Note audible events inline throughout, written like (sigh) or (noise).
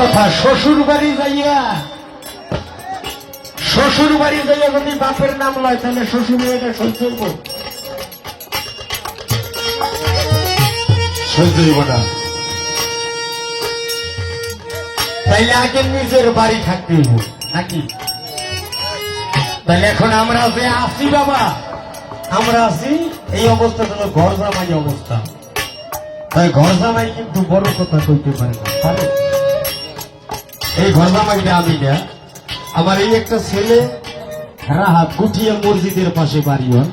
কথা শ্বশুর বাড়ি যাইয়া শ্বশুর বাড়ি যাইয়া যদি বাপের নাম লয়, তাহলে শ্বশুর এটা সহ্য না। তাইলে আগে নিজের বাড়ি থাকতে নাকি? তাহলে এখন আমরা যে আসি বাবা, আমরা আছি এই অবস্থা হলো ঘর জামাই অবস্থা। তাই ঘর জামাই কিন্তু বড় কথা কইতে পারে না? এই জামাইটা আমি না। আমার এই একটা ছেলে রাহাত গুটিয়া মসজিদের পাশে বাড়ি হয়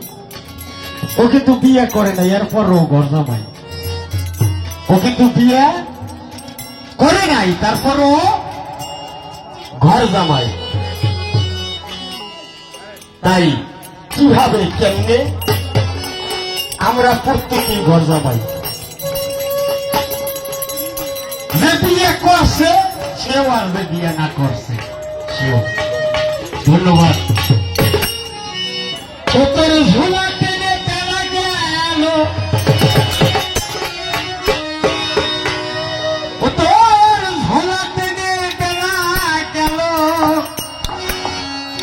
ও কিন্তু বিয়ে করে না এরপর ও ঘর জামাই ও কিন্তু বিয়ে করে নাই তারপর ও ঘর জামাই তাই কীভাবে কেমনে আমরা প্রত্যেকেই ঘর জামাই? যে বিয়ে করছে সেও যে বিয়ে না করছে। সেও। ধন্যবাদ। তোর ঝোলা টেনে টানা গেল। তোর ঝোলা টেনে টানা গেল।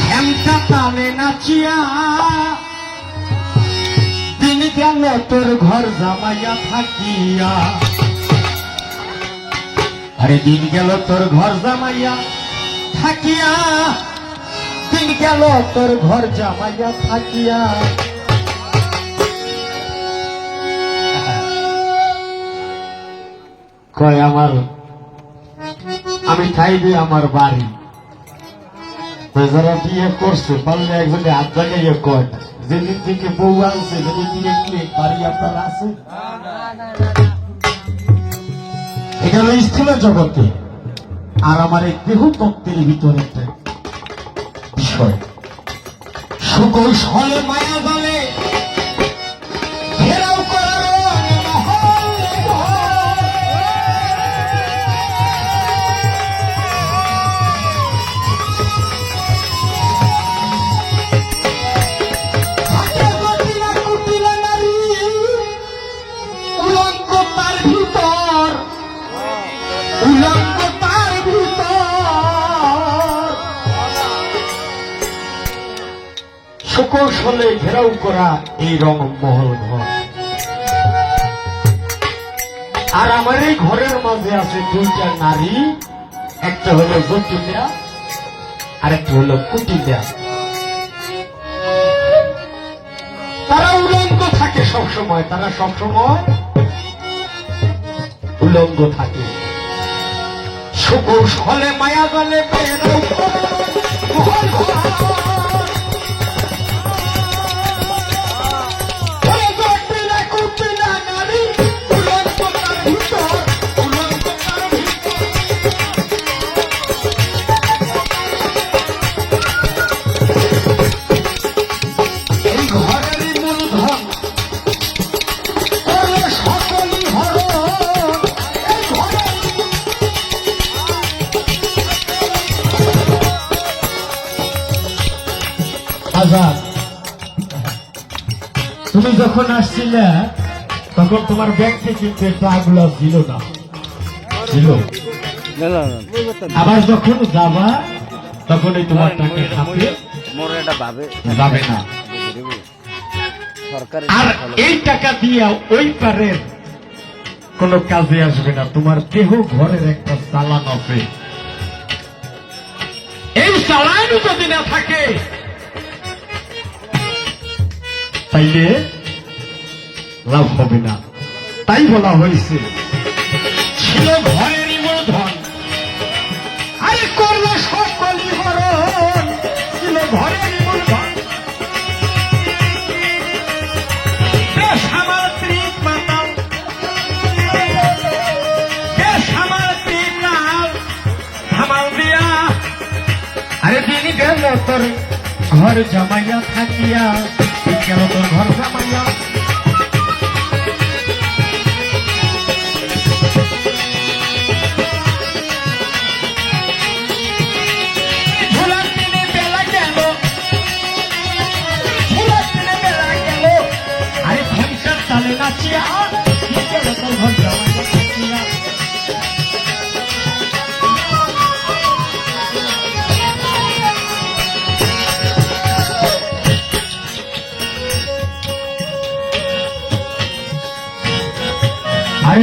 হেমটা তালে নাচিয়া। দিন গেল, তোর ঘর জামাইয়া থাকিয়া। আরে দিন গেল তোর ঘর জামাইয়া, থাকিয়া। দিন গেল তোর ঘর জামাইয়া, থাকিয়া। কয় আমার, আমি খাইবে আমার বাড়ি। যারা বিয়ে করছে, পারলে একজনে হাত জাগাইয়া কয়। যেদিন থেকে বউ আনছে, যেদিন থেকে বাড়ি আপনার আছে? এটা হলো জগতে আর আমার এই দেহ তত্ত্বের ভিতরে একটা বিষয়। সুকৌশলে মায়া বলে। সুকৌশলে ঘেরাও করা এই রং মহল ঘর আর আমার এই ঘরের মাঝে আছে দুইটা নারী একটা হলো জটিলা আর একটা হলো কুটিলা তারা উলঙ্গ থাকে সবসময় তারা সবসময় উলঙ্গ থাকে সুকৌশলে মায়া গলে বেরো তুমি যখন আসছিলে তখন তোমার ব্যাংকে কিন্তু একটা আগুলা ছিল না? ছিল? না না না। আবার যখন যাবা তখন এই তোমার টাকা খাবে মোর এটা ভাবে। যাবে না। আর এই টাকা দিয়া ওই পারের কোনো কাজে আসবে না। তোমার দেহ ঘরের একটা চালান আছে। এই চালানও যদি তাইলে লাভ হবে না। তাই বলা হয়েছে, ছিল ঘরেরই মূলধন আরে করল সকলই হরণ ছিল ঘরেরই আরে দিন গেল তোর ঘর জামাইয়া থাকিয়া। গেল তোর ঘর তালে নাচিয়া গেল তোর ঘর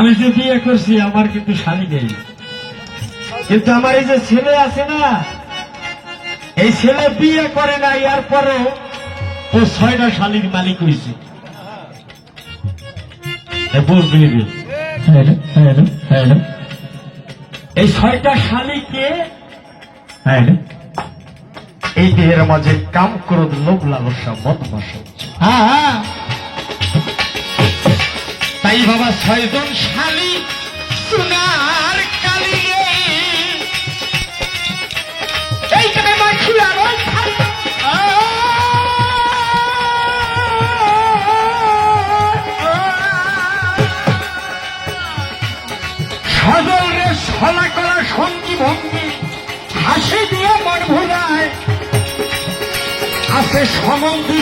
আমি যে বিয়ে করছি আমার কিন্তু শালি নেই। কিন্তু আমার এই যে ছেলে আছে না এই ছেলে বিয়ে করে না ইয়ার পরেও ও ছয়টা শালির মালিক হয়েছে এই ছয়টা শালিকে এই দেহের মাঝে কাম ক্রোধ লোভ লালসা মত বাসা হ্যাঁ হ্যাঁ। তাই বাবা ছয়জন শালি সোনার কালি সলা করা সঙ্গী ভঙ্গি, হাসি দিয়ে মন ভুলায় আছে সমন্ধি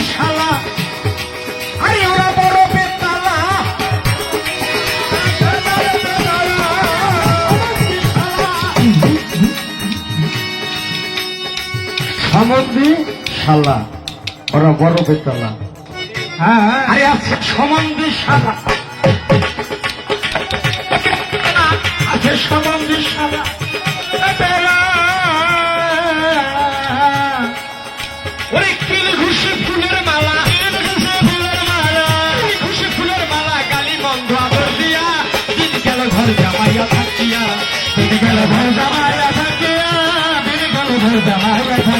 সমন্ধি শালা ওরা বড় বেতালা আরে আছে সমন্ধি শালা। আছে সমন্ধি শালা। বেলা।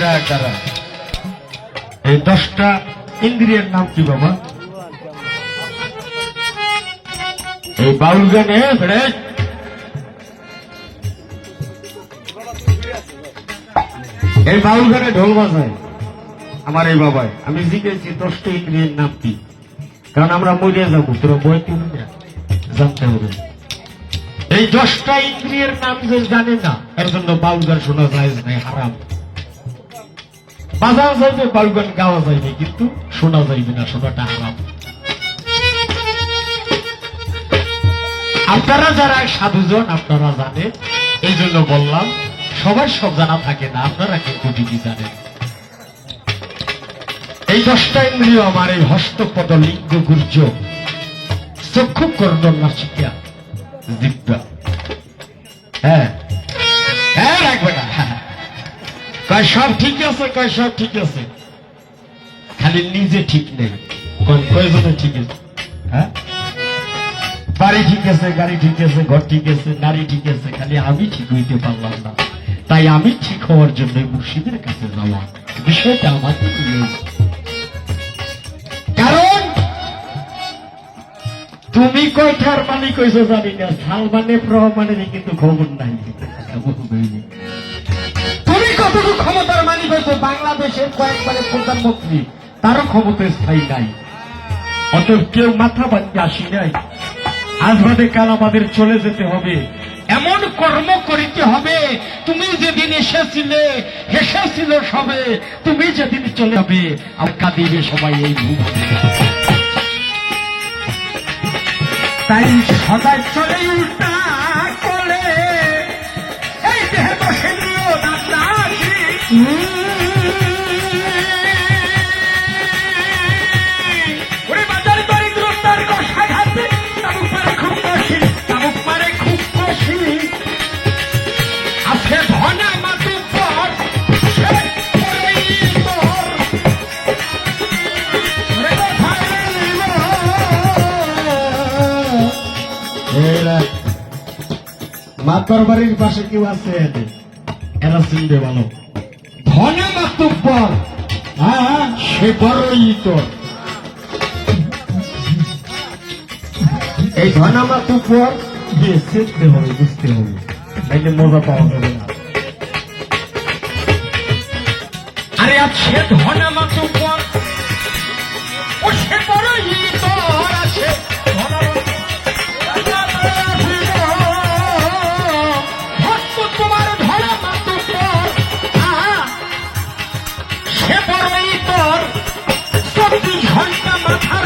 এরা কারা? এই দশটা ইন্দ্রিয়ের নাম কি বাবা? এই বাউল গানে এই বাউল গানে ঢোল বাজায়। আমার এই বাবাই। আমি জিজ্ঞেসি দশটা ইন্দ্রিয়ের নাম কি। কারণ আমরা মরিয়া যাব, তোরা না জানতে হবে। এই দশটা ইন্দ্রিয়ের নাম যে জানে না, এর জন্য বাউল গান শোনা যায় হারাম। বাজাও যাইবে বাউল গাওয়া যাইবে, কিন্তু শোনা যাইবে না, শোনাটা হারাম। আপনারা যারা সাধুজন, আপনারা জানেন, এই জন্য বললাম সবার সব জানা থাকে না, আপনারা কিন্তু দিদি জানেন। এই দশটা ইন্দ্রিয় আমার এই হস্তপদ লিঙ্গ গুর্জ, চক্ষু কর্ণ নাচিকা জিব্বা হ্যাঁ হ্যাঁ রাখবে না। কয়, সব ঠিক আছে? কয়, সব ঠিক আছে। খালি নিজে ঠিক নেই। কোন প্রয়োজনে ঠিক আছে? হ্যাঁ? বাড়ি ঠিক আছে, গাড়ি ঠিক আছে, ঘর ঠিক আছে, নারী ঠিক আছে, খালি আমি ঠিক হইতে পারলাম না। তাই আমি ঠিক হওয়ার জন্য মুর্শিদের কাছে যাওয়া। বিষয়টা আমাকে কারণ, তুমি কয়টার মালিক হয়েছো জানি না। সালমানে রহমানের কিন্তু খবর নাই। তুমি কতটুকু ক্ষমতার মালিক হয়েছো বাংলাদেশের কয়েকবারের প্রধানমন্ত্রী তারও ক্ষমতা স্থায়ী নাই। অতএব কেউ মাথা বাঁধতে আসি নাই। আজ বাদে কাল আমাদের চলে যেতে হবে। এমন কর্ম করিতে হবে, তুমি যেদিন এসেছিলে, হেসেছিল সবে, তুমি যেদিন চলে যাবে, আর কাঁদিবে সবাই এই তাই সদাই চলে উল্টা মাতর বাড়ির পাশে কেউ আছে? এরা চিনবে ভালো। ধনে মাতুব্বর। হ্যাঁ সে বড়ই তোর। এই ধনা মাতুব্বর? দিয়ে শিখতে হবে, বুঝতে হবে। নাইলে মজা পাওয়া যাবে না। আরে আজ সে ধনা মাতুব্বর, ও সে বড়ই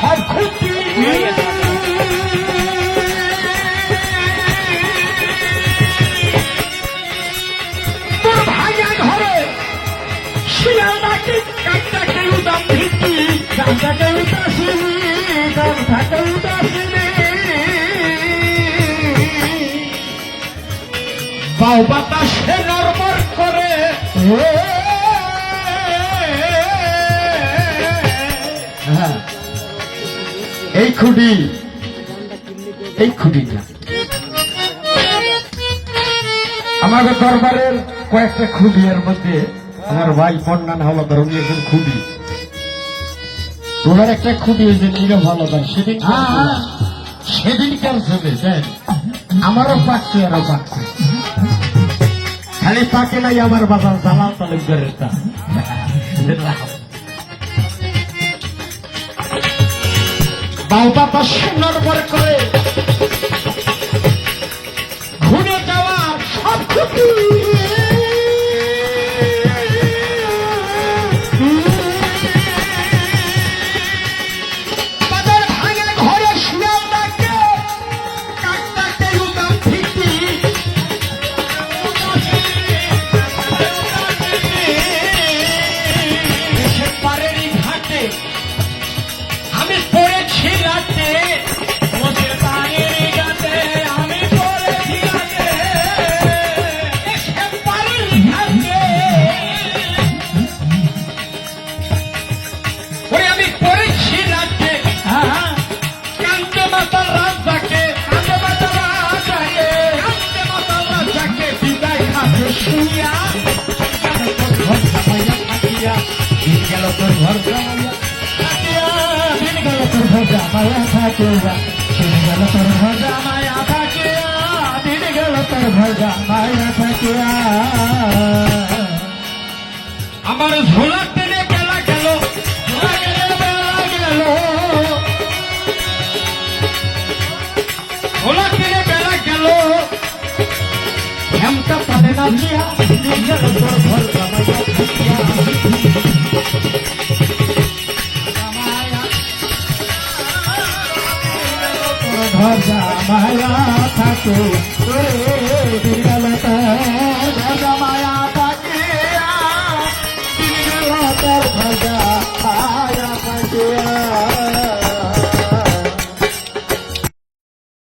খাওয়া সব তোর ভাইয়া ঘরে শিয়ালদাকে কাকটাকে উদাম ভিত্তি কাকটাকে উদাসী কাকটাকে উদাসী বাউ বাতাসে নরবর করে। হ্যাঁ এই খুঁটি এই খুঁটিটা। আমাদের দরবারের কয়েকটা খুঁটি এর মধ্যে আমার ভাই পন্নান হলদার উনি একজন খুঁটি। তোমার একটা খুঁটি হয়েছে নীরব হলদার সেদিন। সেদিন কেন শুনে দেন আমারও পাচ্ছে আরও পাচ্ছে খালি পাকে নাই আমার বাজার জালাল তালুকদারের তা। (laughs) বাউটা তো সুন্দর করে। ঘুরে যাওয়া সব তোর ঘর দিন গেল তোর ভজা, মায়া থাকিয়া দিন গেল তোর ভজা, মায়া থাকিয়া দিন গেল তোর ভজা আমার ঝোলা হেমটা পারে না তোর ঘর জামাইয়া থাকিয়া ভজা মায়া। থাকে থাকে ভজা